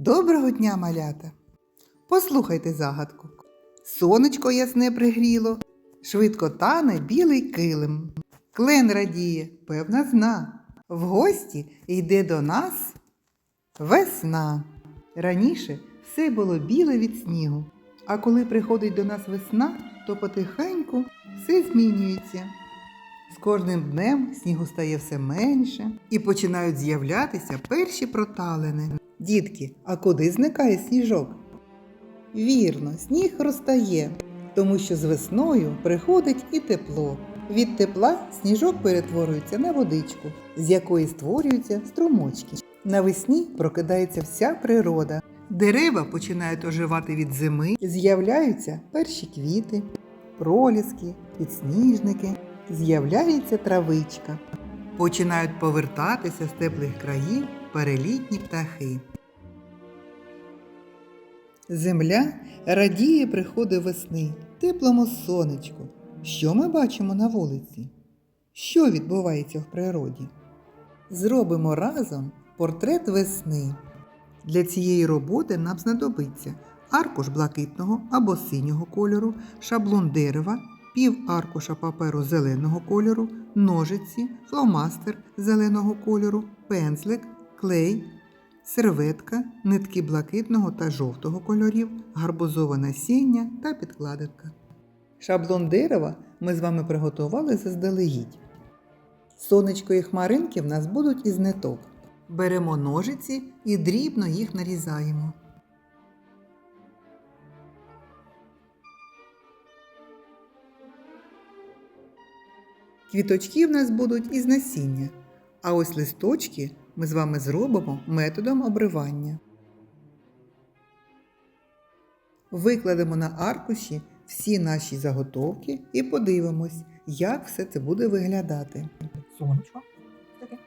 Доброго дня, малята! Послухайте загадку. Сонечко ясне пригріло, швидко тане білий килим. Клен радіє, певна зна. В гості йде до нас весна. Раніше все було біле від снігу, а коли приходить до нас весна, то потихеньку все змінюється. З кожним днем снігу стає все менше і починають з'являтися перші проталини. Дітки, а куди зникає сніжок? Вірно, сніг розтає, тому що з весною приходить і тепло. Від тепла сніжок перетворюється на водичку, з якої створюються струмочки. Навесні прокидається вся природа. Дерева починають оживати від зими, з'являються перші квіти, проліски, підсніжники, з'являється травичка. Починають повертатися з теплих країв перелітні птахи. Земля радіє приходу весни, теплому сонечку. Що ми бачимо на вулиці? Що відбувається в природі? Зробимо разом портрет весни. Для цієї роботи нам знадобиться аркуш блакитного або синього кольору, шаблон дерева, пів аркуша паперу зеленого кольору, ножиці, фломастер зеленого кольору, пензлик, клей, серветка, нитки блакитного та жовтого кольорів, гарбузове насіння та підкладинка. Шаблон дерева ми з вами приготували заздалегідь. Сонечко і хмаринки в нас будуть із ниток. Беремо ножиці і дрібно їх нарізаємо. Квіточки в нас будуть із насіння, а ось листочки ми з вами зробимо методом обривання. Викладемо на аркуші всі наші заготовки і подивимось, як все це буде виглядати. сонечко. Таке.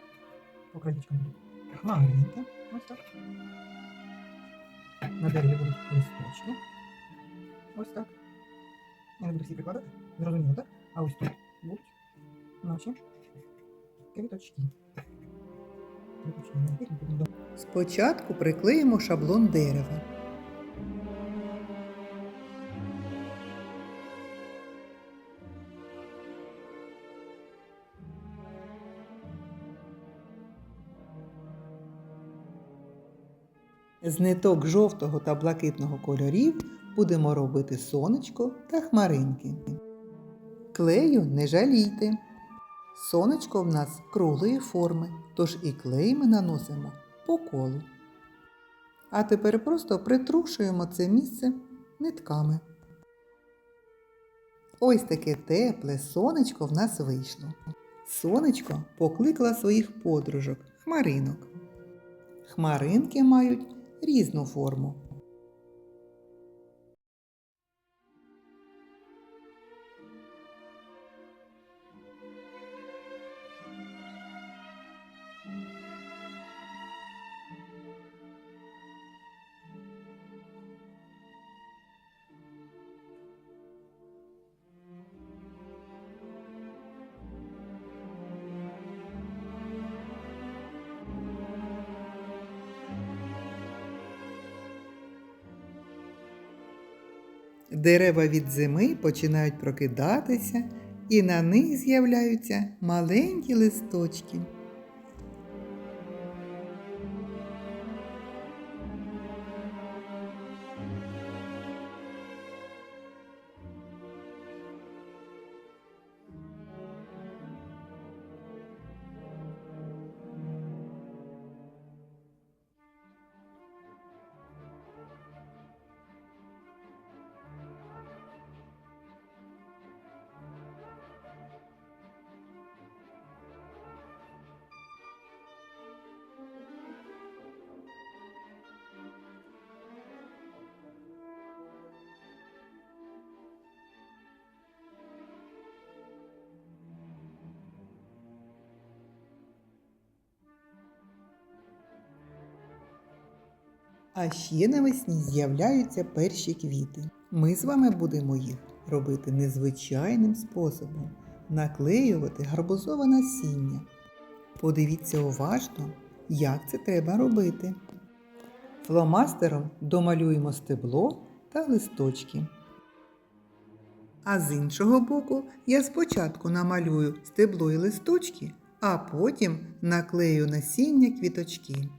По краєчкам будуть. Ось так. На дереві будуть листочки. Ось так. Я не буду всі прикладати. Зрозуміло, так? А ось тут будуть наші квіточки. Спочатку приклеїмо шаблон дерева. З ниток жовтого та блакитного кольорів будемо робити сонечко та хмаринки. Клею не жалійте. Сонечко в нас круглої форми, тож і клей ми наносимо по колу. А тепер просто притрушуємо це місце нитками. Ось таке тепле сонечко в нас вийшло. Сонечко покликала своїх подружок хмаринок. Хмаринки мають різну форму. Дерева від зими починають прокидатися, і на них з'являються маленькі листочки. А ще навесні з'являються перші квіти. Ми з вами будемо їх робити незвичайним способом наклеювати гарбузове насіння. Подивіться уважно, як це треба робити. Фломастером домалюємо стебло та листочки. А з іншого боку я спочатку намалюю стебло і листочки, а потім наклею насіння квіточки.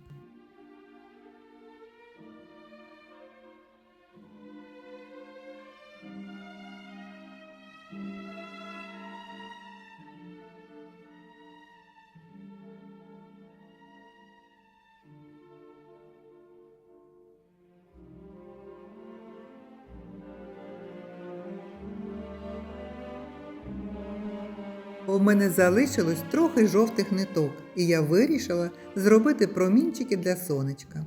У мене залишилось трохи жовтих ниток, і я вирішила зробити промінчики для сонечка.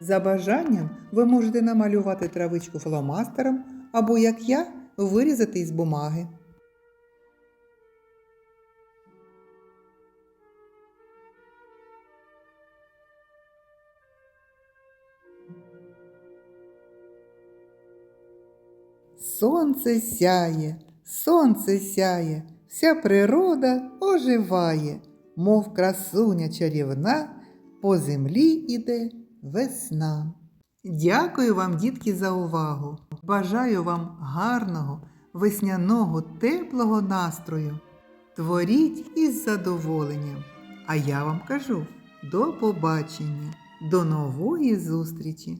За бажанням ви можете намалювати травичку фломастером або, як я, вирізати із бумаги. Сонце сяє, сонце сяє, вся природа оживає, мов красуня чарівна, по землі іде весна. Дякую вам, дітки, за увагу. Бажаю вам гарного, весняного, теплого настрою. Творіть із задоволенням. А я вам кажу до побачення, до нової зустрічі!